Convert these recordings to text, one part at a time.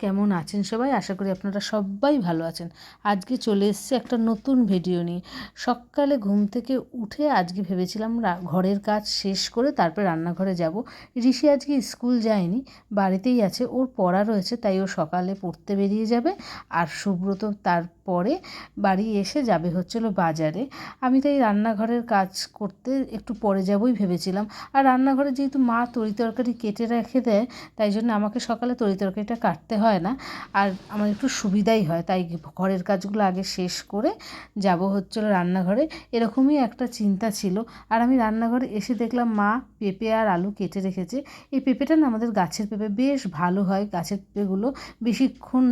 কেমন আছেন সবাই? আশা করি আপনারা সবাই ভালো আছেন। আজকে চলে এসছে একটা নতুন ভিডিও নিয়ে। সকালে ঘুম থেকে উঠে আজকে ভেবেছিলাম ঘরের কাজ শেষ করে তারপরে রান্নাঘরে যাব। ঋষি আজকে স্কুল যায়নি, বাড়িতেই আছে, ওর পড়া রয়েছে, তাই ও সকালে পড়তে বেরিয়ে যাবে। আর সুব্রত তারপরে বাড়ি এসে যাবে হচ্ছিল বাজারে। আমি তাই রান্নাঘরের কাজ করতে একটু পরে যাবই ভেবেছিলাম। আর রান্নাঘরে যেহেতু মা তরি তরকারি কেটে রেখে দেয়, তাই জন্য আমাকে সকালে তরি তরকারিটা কাটতে হয়। না। আর আমার একটু সুবিধাই হয়, তাই ঘরের কাজগুলো আগে শেষ করে যাব হচ্ছিল রান্নাঘরে। এরকমই একটা চিন্তা ছিল। আর আমি রান্নাঘরে এসে দেখলাম মা পেঁপে আর আলু কেটে রেখেছে। এই পেঁপেটা না আমাদের গাছের পেঁপে বেশ ভালো হয়, গাছের পেঁপেগুলো বেশিক্ষণ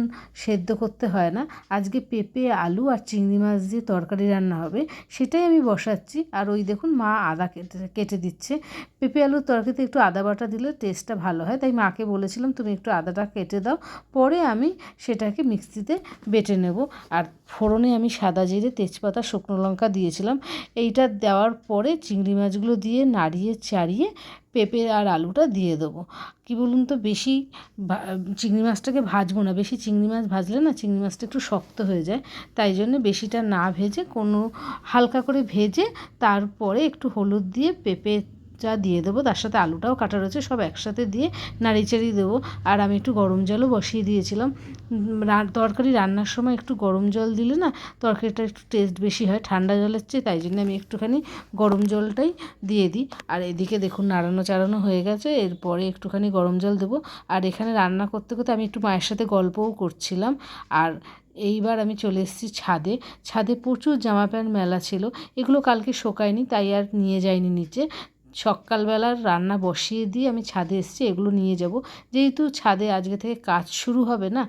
সেদ্ধ করতে হয় না। আজকে পেঁপে, আলু আর চিংড়ি মাছ দিয়ে তরকারি রান্না হবে, সেটাই আমি বসাচ্ছি। আর ওই দেখুন মা আদা কেটে কেটে দিচ্ছে। পেঁপে, আলুর তরকারিতে একটু আদা বাটা দিলে টেস্টটা ভালো হয়, তাই মাকে বলেছিলাম, তুমি একটু আদাটা কেটে দাও। পরে আমি সেটাকে মিক্সিতে বেটে নেব। আর ফোড়নে আমি সাদা জিরে তেজপাতা, শুকনো লঙ্কা দিয়েছিলাম। এইটা দেওয়ার পরে চিংড়ি মাছগুলো দিয়ে নাড়িয়ে চাড়িয়ে পেঁপে আর আলুটা দিয়ে দেবো। কী বলুন তো, বেশি চিংড়ি মাছটাকে ভাজবো না। বেশি চিংড়ি মাছ ভাজলে না চিংড়ি মাছটা একটু শক্ত হয়ে যায়। তাই জন্য বেশিটা না ভেজে কোনো হালকা করে ভেজে তারপরে একটু হলুদ দিয়ে পেঁপে চা দিয়ে দেবো, তার সাথে আলুটাও কাটা রয়েছে, সব একসাথে দিয়ে নাড়ি চাড়িয়ে দেবো। আর আমি একটু গরম জলও বসিয়ে দিয়েছিলাম। তরকারি রান্নার সময় একটু গরম জল দিলে না, তরকারিটা একটু টেস্ট বেশি হয়, ঠান্ডা জলের চেয়ে, তাই জন্য আমি একটুখানি গরম জলটাই দিয়ে দিই। আর এদিকে দেখুন নাড়ানো চাড়ানো হয়ে গেছে, এরপরে একটুখানি গরম জল দেবো। আর এখানে রান্না করতে করতে আমি একটু মায়ের সাথে গল্পও করছিলাম। আর এইবার আমি চলে এসেছি ছাদে। ছাদে প্রচুর জামা প্যান্ট মেলা ছিল, এগুলো কালকে শোকায়নি, তাই আর নিয়ে যাইনি নিচে। সকালবেলার রান্না বসিয়ে দিয়ে আমি ছাদে এসেছি, এগুলো নিয়ে যাব। যেহেতু ছাদে আজকে থেকে কাজ শুরু হবে না,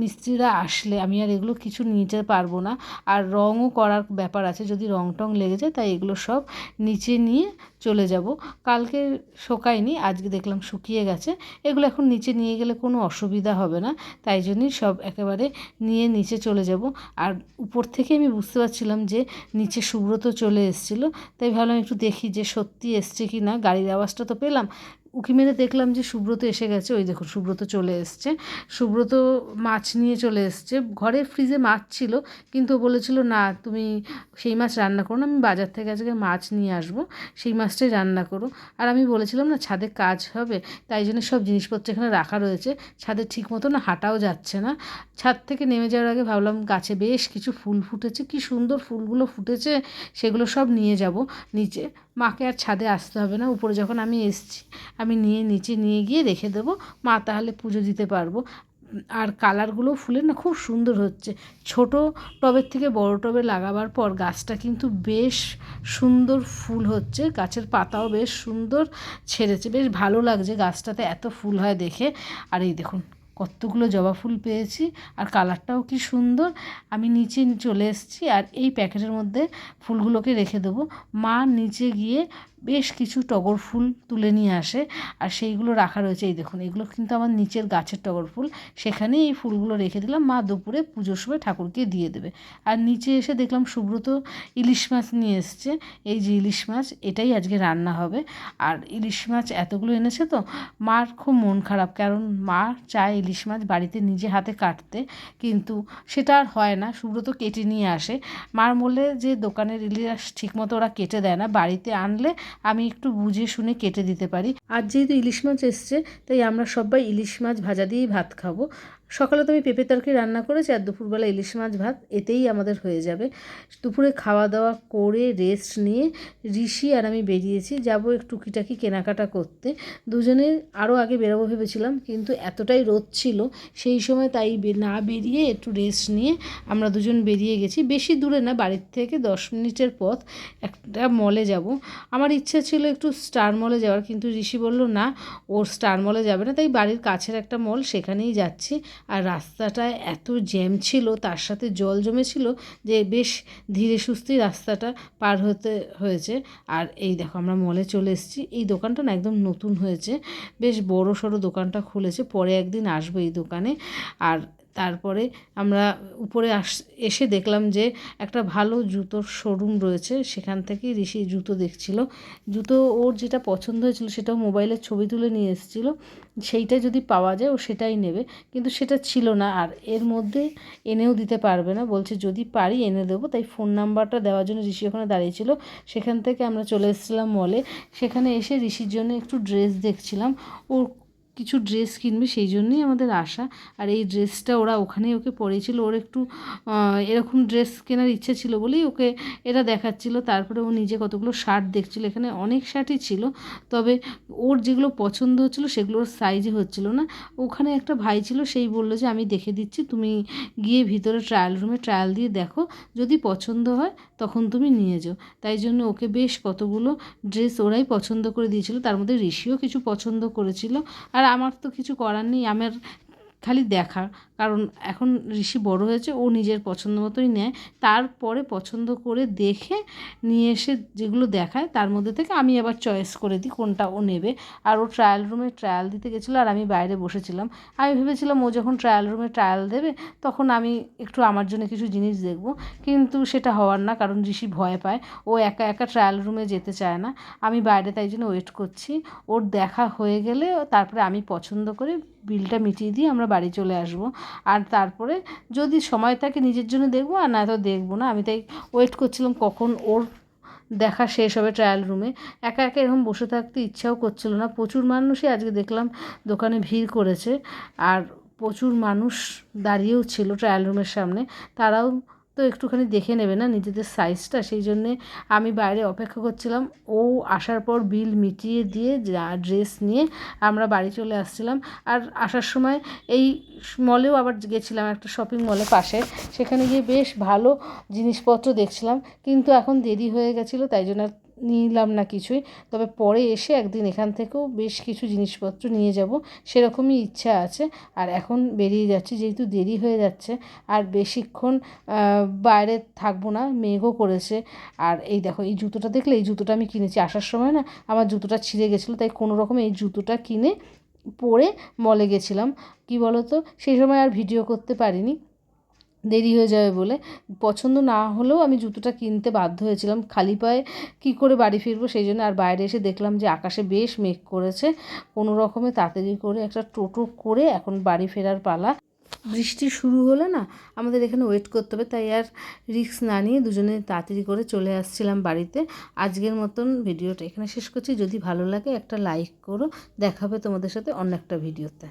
মিস্ত্রিরা আসলে আমি আর এগুলো কিছু নিতে পারব না। আর রঙও করার ব্যাপার আছে, যদি রং টং লেগে যায় তাই এগুলো সব নিচে নিয়ে চলে যাব। কালকে শোকায়নি, আজকে দেখলাম শুকিয়ে গেছে। এগুলো এখন নিচে নিয়ে গেলে কোনো অসুবিধা হবে না, তাই জন্যই সব একেবারে নিয়ে নিচে চলে যাব। আর উপর থেকে আমি বুঝতে পারছিলাম যে নিচে সুব্রত চলে এসেছিল, তাই ভাবলাম একটু দেখি যে সত্যি এসছে কি না গাড়ির আওয়াজটা তো পেলাম উঁকি মেরে দেখলাম যে সুব্রত এসে গেছে। ওই দেখুন, সুব্রত চলে এসছে। সুব্রত মাছ নিয়ে চলে এসছে। ঘরে ফ্রিজে মাছ ছিল, কিন্তু বলেছিল, না, তুমি সেই মাছ রান্না করো না, আমি বাজার থেকে আজকে মাছ নিয়ে আসব, সেই মাছটাই রান্না করো। আর আমি বলেছিলাম, না, ছাদে কাজ হবে, তাই জন্য সব জিনিসপত্র এখানে রাখা রয়েছে। ছাদে ঠিক মতো না হাঁটাও যাচ্ছে না। ছাদ থেকে নেমে যাওয়ার আগে ভাবলাম, গাছে বেশ কিছু ফুল ফুটেছে, কি সুন্দর ফুলগুলো ফুটেছে, সেগুলো সব নিয়ে যাব নিচে। মাকে আর ছাদে আসতে হবে না, উপরে যখন আমি এসছি আমি নিয়ে, নিচে নিয়ে গিয়ে রেখে দেবো। মা তাহলে পুজো দিতে পারব। আর কালারগুলো ফুলের না খুব সুন্দর হচ্ছে। ছোট টবের থেকে বড় টবে লাগাবার পর গাছটা কিন্তু বেশ সুন্দর ফুল হচ্ছে। গাছের পাতাও বেশ সুন্দর ছেড়েছে। বেশ ভালো লাগছে গাছটাতে এত ফুল হয় দেখে। আর এই দেখুন, কতগুলো জবা ফুল পেয়েছি। আর কালারটাও কি সুন্দর। আমি নিচে চলে এসেছি আর এই প্যাকেটের মধ্যে ফুলগুলোকে রেখে দেবো। মা নিচে গিয়ে বেশ কিছু টগর ফুল তুলে নিয়ে আসে। আর সেইগুলো রাখা রয়েছে। এই দেখুন, এগুলো কিন্তু আমার নিচের গাছের টগর ফুল। সেখানেই এই ফুলগুলো রেখে দিলাম। মা দুপুরে পুজোর সময় ঠাকুরকে দিয়ে দেবে। আর নিচে এসে দেখলাম সুব্রত ইলিশ মাছ নিয়ে এসছে। এই যে ইলিশ মাছ, এটাই আজকে রান্না হবে। আর ইলিশ মাছ এতগুলো এনেছে তো, মার খুব মন খারাপ। কারণ মা চায় ইলিশ মাছ বাড়িতে নিজে হাতে কাটতে। কিন্তু সেটা আর হয় না। সুব্রত কেটে নিয়ে আসে। মার বলে যে দোকানের ইলিশ ঠিকমতো ওরা কেটে দেয় না। বাড়িতে আনলে আমি একটু বুঝে শুনে কেটে দিতে পারি। আর যেহেতু ইলিশ মাছ এসছে, তাই আমরা সবাই ইলিশ মাছ ভাজা দিয়েই ভাত খাব। সকালে তো আমি পেঁপে তরকারি রান্না করেছি, আর দুপুরবেলা ইলিশ মাছ ভাত এতেই আমাদের হয়ে যাবে। দুপুরে খাওয়া দাওয়া করে রেস্ট নিয়ে ঋষি আর আমি বেরিয়েছি, যাব টুকিটাকি কেনাকাটা করতে। দুজনে আরও আগে বেরোবো ভেবেছিলাম, কিন্তু এতটাই রোদ ছিল, সেই সময় তাই না বেরিয়ে একটু রেস্ট নিয়ে আমরা দুজন বেরিয়ে গেছি। বেশি দূরে না, বাড়ির থেকে দশ মিনিটের পথ একটা মলে যাব। আমার ইচ্ছা ছিল একটু স্টার মলে যাওয়ার, কিন্তু ঋষি বলল, না, ওর স্টার মলে যাবে না, তাই বাড়ির কাছের একটা মল সেখানেই যাচ্ছি। আর রাস্তাটায় এত জ্যাম ছিল, তার সাথে জল জমেছিল যে বেশ ধীরে সুস্থেই রাস্তাটা পার হতে হয়েছে। আর এই দেখো, আমরা মলে চলে এসেছি। এই দোকানটা না একদম নতুন হয়েছে। বেশ বড় সড়ো দোকানটা খুলেছে, পরে একদিন আসব এই দোকানে। আর তারপরে আমরা উপরে আস, এসে দেখলাম যে একটা ভালো জুতোর শোরুম রয়েছে। সেখান থেকেই ঋষি জুতো দেখছিল। জুতো ওর যেটা পছন্দ হয়েছিল সেটাও মোবাইলের ছবি তুলে নিয়ে এসেছিল। সেইটা যদি পাওয়া যায় ও সেটাই নেবে। কিন্তু সেটা ছিল না আর এর মধ্যে এনেও দিতে পারবে না। বলছে, যদি পারি এনে দেবো। তাই ফোন নাম্বারটা দেওয়ার জন্য ঋষি ওখানে দাঁড়িয়েছিল। সেখান থেকে আমরা চলে এসেছিলাম মলে সেখানে এসে ঋষির জন্য একটু ড্রেস দেখছিলাম। ওর কিছু ড্রেস কিনবে, সেই জন্যই আমাদের আশা। আর এই ড্রেসটা ওরা ওখানেই ওকে পরেছিল। ওর একটু এরকম ড্রেস কেনার ইচ্ছে ছিল বলেই ওকে এটা দেখাচ্ছিল। তারপরে ও নিজে কতগুলো শার্ট দেখছিল। এখানে অনেক শার্টই ছিল। তবে ওর যেগুলো পছন্দ হচ্ছিল সেগুলোর সাইজে হচ্ছিল না। ওখানে একটা ভাই ছিল, সেই বলল যে, আমি দেখে দিচ্ছি। তুমি গিয়ে ভিতরে ট্রায়াল রুমে ট্রায়াল দিয়ে দেখো। যদি পছন্দ হয়, তখন তুমি নিয়ে যাও। তাই জন্য ওকে বেশ কতগুলো ড্রেস ওরাই পছন্দ করে দিয়েছিল। তার মধ্যে ঋষিও কিছু পছন্দ করেছিল। আর আমার তো কিছু করার নেই। আমার খালি দেখা কারণ এখন ঋষি বড় হয়েছে, ও নিজের পছন্দ মতোই নেয়। তারপরে পছন্দ করে দেখে নিয়ে এসে যেগুলো দেখায়, তার মধ্যে থেকে আমি আবার চয়েস করে দিই কোনটা ও নেবে। আর ও ট্রায়াল রুমে ট্রায়াল দিতে গেছিল আর আমি বাইরে বসেছিলাম। আমি ভেবেছিলাম ও যখন ট্রায়াল রুমে ট্রায়াল দেবে, তখন আমি একটু আমার জন্য কিছু জিনিস দেখব। কিন্তু সেটা হওয়ার না, কারণ ঋষি ভয় পায়। ও একা একা ট্রায়াল রুমে যেতে চায় না। আমি বাইরে তাই জন্য ওয়েট করছি। ওর দেখা হয়ে গেলে তারপরে আমি পছন্দ করে। বিলটা মিটিয়ে দিয়ে আমরা বাড়ি চলে আসব। আর তারপরে যদি সময় থাকে নিজের জন্য দেখব, আর না তো দেখব না। আমি তাই ওয়েট করছিলাম কখন ওর দেখা শেষ হবে ট্রায়াল রুমে একা একা এরকম বসে থাকতে ইচ্ছাও করছিল না। প্রচুর মানুষই আজকে দেখলাম দোকানে ভিড় করেছে। আর প্রচুর মানুষ দাঁড়িয়েও ছিল ট্রায়াল রুমের সামনে। তারাও তো একটুখানি দেখে নেবে না নিজেদের সাইজটা সেই জন্যে আমি বাইরে অপেক্ষা করছিলাম। ও আসার পর বিল মিটিয়ে দিয়ে যা ড্রেস নিয়ে আমরা বাড়ি চলে আসছিলাম। আর আসার সময় এই মলেও আবার গেছিলাম একটা শপিং মলে পাশে। সেখানে গিয়ে বেশ ভালো জিনিসপত্র দেখছিলাম। কিন্তু এখন দেরি হয়ে গেছিল, তাই জন্য নিলাম না কিছুই। তবে পরে এসে একদিন এখান থেকেও বেশ কিছু জিনিসপত্র নিয়ে যাব, সেরকমই ইচ্ছা আছে। আর এখন বেরিয়ে যাচ্ছি, যেহেতু দেরি হয়ে যাচ্ছে। আর বেশিক্ষণ বাইরে থাকব না, মেঘও করেছে। আর এই দেখো, এই জুতোটা দেখলে, এই জুতোটা আমি কিনেছি আসার সময় না, আমার জুতোটা ছিঁড়ে গেছিল, তাই কোনো রকম এই জুতোটা কিনে পরে মলে গেছিলাম। কি বলো তো সেই সময় আর ভিডিও করতে পারিনি। দেরি হয়ে যাবে বলে। পছন্দ না হলেও আমি জুতোটা কিনতে বাধ্য হয়েছিলাম। খালি পায়ে কী করে বাড়ি ফিরবো সেই জন্য আর বাইরে এসে দেখলাম যে আকাশে বেশ মেঘ করেছে। কোনো রকমে তাড়াতাড়ি করে একটা টোটো করে এখন বাড়ি ফেরার পালা। বৃষ্টি শুরু হলে না আমাদের এখানে ওয়েট করতে হবে, তাই আর রিক্স না নিয়ে দুজনে তাড়াতাড়ি করে চলে আসছিলাম বাড়িতে। আজকের মতন ভিডিওটা এখানে শেষ করছি। যদি ভালো লাগে একটা লাইক করো। দেখাবে তোমাদের সাথে অন্য একটা ভিডিওতে।